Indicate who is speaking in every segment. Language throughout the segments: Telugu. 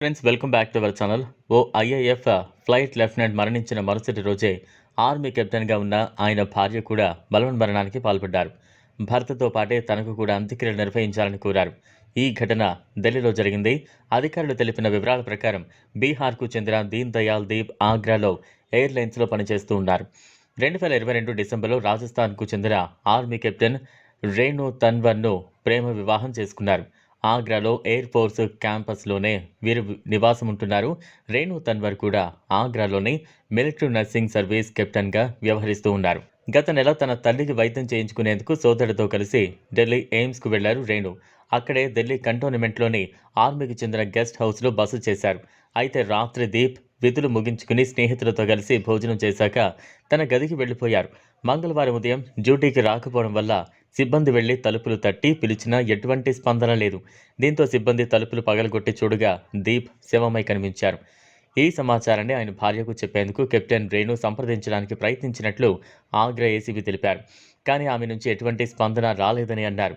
Speaker 1: Friends welcome back to our channel oh IAF flight lieutenant మరణించిన మరుసటి రోజే ఆర్మీ కెప్టెన్గా ఉన్న ఆయన భార్య కూడా బలవన్ మరణానికి పాల్పడ్డారు. భర్తతో పాటే తనకు కూడా అంత్యక్రియలు నిర్వహించాలని కోరారు. ఈ ఘటన ఢిల్లీలో జరిగింది. అధికారులు తెలిపిన వివరాల ప్రకారం బీహార్కు చెందిన దీన్ దయాల్ దీప్ ఆగ్రాలో ఎయిర్లైన్స్లో పనిచేస్తూ ఉన్నారు. రెండు వేల ఇరవై రెండు డిసెంబర్లో రాజస్థాన్కు చెందిన ఆర్మీ కెప్టెన్ రేణు తన్వర్ను ప్రేమ వివాహం చేసుకున్నారు. ఆగ్రాలో ఎయిర్ ఫోర్స్ క్యాంపస్లోనే వీరు నివాసం ఉంటున్నారు రేణు తన్వర్ కూడా ఆగ్రాలోని మిలిటరీ నర్సింగ్ సర్వీస్ కెప్టెన్గా వ్యవహరిస్తూ ఉన్నారు. గత నెల తన తల్లికి వైద్యం చేయించుకునేందుకు సోదరుడితో కలిసి ఢిల్లీ ఎయిమ్స్కు వెళ్ళారు రేణు. అక్కడే ఢిల్లీ కంటోన్మెంట్లోని ఆర్మీకి చెందిన గెస్ట్ హౌస్లో బస చేశారు. అయితే రాత్రి దీప్ విధులు ముగించుకుని స్నేహితులతో కలిసి భోజనం చేశాక తన గదికి వెళ్ళిపోయారు. మంగళవారం ఉదయం డ్యూటీకి రాకపోవడం వల్ల సిబ్బంది వెళ్ళి తలుపులు తట్టి పిలిచినా ఎటువంటి స్పందన లేదు. దీంతో సిబ్బంది తలుపులు పగలగొట్టి చూడగా దీప్ శవమై కనిపించారు. ఈ సమాచారాన్ని ఆయన భార్యకు చెప్పేందుకు కెప్టెన్ రేణు సంప్రదించడానికి ప్రయత్నించినట్లు ఆగ్రా ఏసీబీ తెలిపారు. కానీ ఆమె నుంచి ఎటువంటి స్పందన రాలేదని అన్నారు.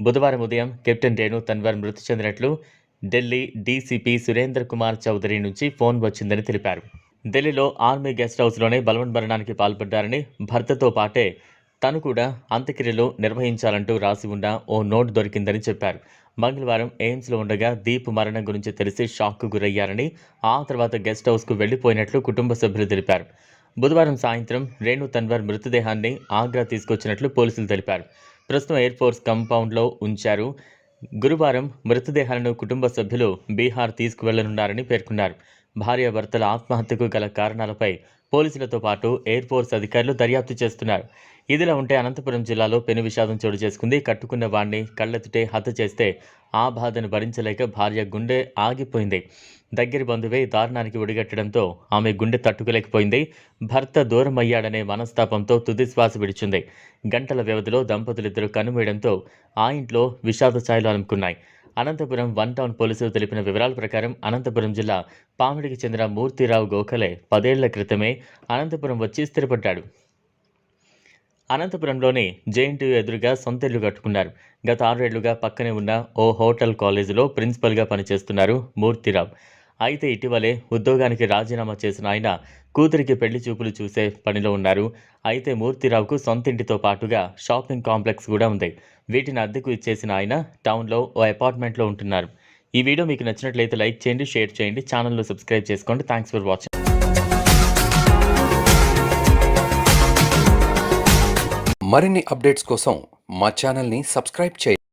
Speaker 1: బుధవారం ఉదయం కెప్టెన్ రేణు తన్వర్ మృతి చెందినట్లు ఢిల్లీ డీసీపీ సురేందర్ కుమార్ చౌదరి నుంచి ఫోన్ వచ్చిందని తెలిపారు. ఢిల్లీలో ఆర్మీ గెస్ట్ హౌస్లోనే బలవన్ మరణానికి పాల్పడ్డారని భర్తతో పాటే తను కూడా అంత్యక్రియలు నిర్వహించాలంటూ రాసి ఉన్న ఓ నోట్ దొరికిందని చెప్పారు. మంగళవారం ఎయిమ్స్లో ఉండగా దీప్ మరణం గురించి తెలిసి షాక్కు గురయ్యారని ఆ తర్వాత గెస్ట్ హౌస్కు వెళ్ళిపోయినట్లు కుటుంబ సభ్యులు తెలిపారు. బుధవారం సాయంత్రం రేణు తన్వర్ మృతదేహాన్ని ఆగ్రా తీసుకొచ్చినట్లు పోలీసులు తెలిపారు. ప్రస్తుతం ఎయిర్ ఫోర్స్ కంపౌండ్లో ఉంచారు. గురువారం మృతదేహాలను కుటుంబ సభ్యులు బీహార్ తీసుకువెళ్ళనున్నారని పేర్కొన్నారు. భార్యాభర్తల ఆత్మహత్యకు గల కారణాలపై పోలీసులతో పాటు ఎయిర్ ఫోర్స్ అధికారులు దర్యాప్తు చేస్తున్నారు. ఇదిలా ఉంటే అనంతపురం జిల్లాలో పెను విషాదం చోటు చేసుకుంది. కట్టుకున్న వాణ్ణి కళ్ళెత్తుటే హత్య చేస్తే ఆ బాధను భరించలేక భార్య గుండె ఆగిపోయింది. దగ్గరి బంధువే దారుణానికి ఒడిగట్టడంతో ఆమె గుండె తట్టుకోలేకపోయింది. భర్త దూరం అయ్యాడనే మనస్తాపంతో తుదిశ్వాస విడిచింది. గంటల వ్యవధిలో దంపతులిద్దరూ కనుమూయడంతో ఆ ఇంట్లో విషాద ఛాయలు అలుముకున్నాయి. అనంతపురం వన్ టౌన్ పోలీసులు తెలిపిన వివరాల ప్రకారం అనంతపురం జిల్లా పామిడికి చెందిన మూర్తిరావు గోఖలే పదేళ్ళ క్రితమే అనంతపురం వచ్చి స్థిరపడ్డాడు. అనంతపురంలోని జేఎన్టీయూ ఎదురుగా సొంత ఇల్లు కట్టుకున్నారు. గత ఆరేళ్ళుగా పక్కనే ఉన్న ఓ హోటల్ కాలేజీలో ప్రిన్సిపల్గా పనిచేస్తున్నారు మూర్తిరావు. అయితే ఇటీవలే ఉద్యోగానికి రాజీనామా చేసిన ఆయన కూతురికి పెళ్ళి చూపులు చూసే పనిలో ఉన్నారు. అయితే మూర్తిరావుకు సొంతింటితో పాటుగా షాపింగ్ కాంప్లెక్స్ కూడా ఉంది. వీటిని అద్దెకు ఇచ్చేసిన ఆయన టౌన్లో ఓ అపార్ట్మెంట్లో ఉంటున్నారు. ఈ వీడియో మీకు నచ్చినట్లయితే లైక్ చేయండి షేర్ చేయండి ఛానల్లో సబ్స్క్రైబ్ చేసుకోండి. Thanks for watching.
Speaker 2: మరిన్ని అప్డేట్స్ కోసం మా ఛానల్ని సబ్స్క్రైబ్ చేయండి.